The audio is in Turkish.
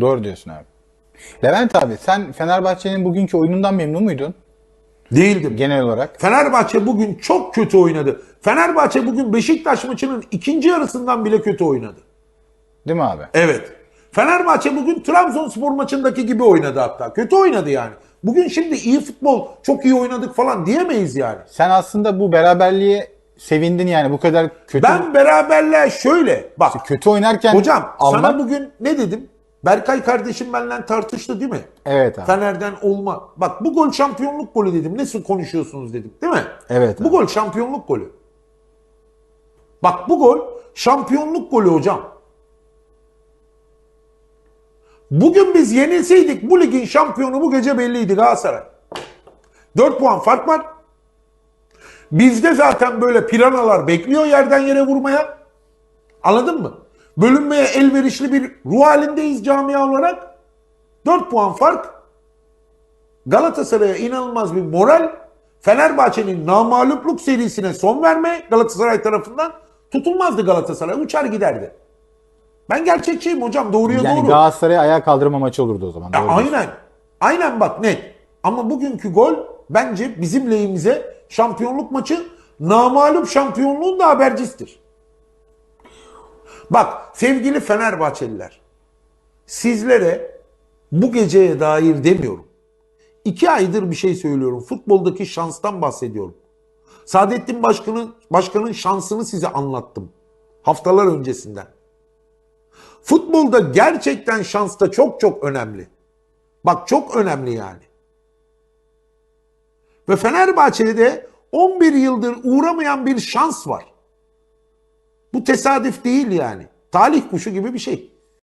Doğru diyorsun abi. Levent abi sen Fenerbahçe'nin bugünkü oyunundan memnun muydun? Değildim. Genel olarak. Fenerbahçe bugün çok kötü oynadı. Fenerbahçe bugün Beşiktaş maçının ikinci yarısından bile kötü oynadı. Değil mi abi? Evet. Fenerbahçe bugün Trabzonspor maçındaki gibi oynadı hatta. Kötü oynadı yani. Bugün şimdi iyi futbol, çok iyi oynadık falan diyemeyiz yani. Sen aslında bu beraberliğe sevindin yani bu kadar kötü Ben beraberler şöyle. Bak kötü oynarken hocam almak- sana bugün ne dedim? Berkay kardeşim benimle tartıştı değil mi? Evet abi. Fener'den olma. Bak bu gol şampiyonluk golü dedim. Nasıl konuşuyorsunuz dedim. Değil mi? Evet Bu abi. gol şampiyonluk golü. Bak bu gol şampiyonluk golü hocam. Bugün biz yenilseydik bu ligin şampiyonu bu gece belliydi Galatasaray. 4 puan fark var. Bizde zaten böyle piranalar bekliyor yerden yere vurmaya. Anladın mı? Bölünmeye elverişli bir ruh halindeyiz camia olarak. 4 puan fark. Galatasaray'a inanılmaz bir moral. Fenerbahçe'nin namalupluk serisine son verme Galatasaray tarafından tutulmazdı Galatasaray. Uçar giderdi. Ben gerçekçiyim hocam. Doğruya yani doğru. Galatasaray'a ayağa kaldırma maçı olurdu o zaman. Ya Doğru diyorsun. aynen. Aynen bak net. Ama bugünkü gol bence bizim lehimize şampiyonluk maçı namalup şampiyonluğun da habercisidir. Bak sevgili Fenerbahçeliler sizlere bu geceye dair demiyorum. İki aydır bir şey söylüyorum. Futboldaki şanstan bahsediyorum. Saadettin Başkan'ın Başkan'ın şansını size anlattım. Haftalar öncesinden. Futbolda gerçekten şans da çok çok önemli. Bak çok önemli yani. Ve Fenerbahçe'de de 11 yıldır uğramayan bir şans var. Bu tesadüf değil yani. Talih kuşu gibi bir şey.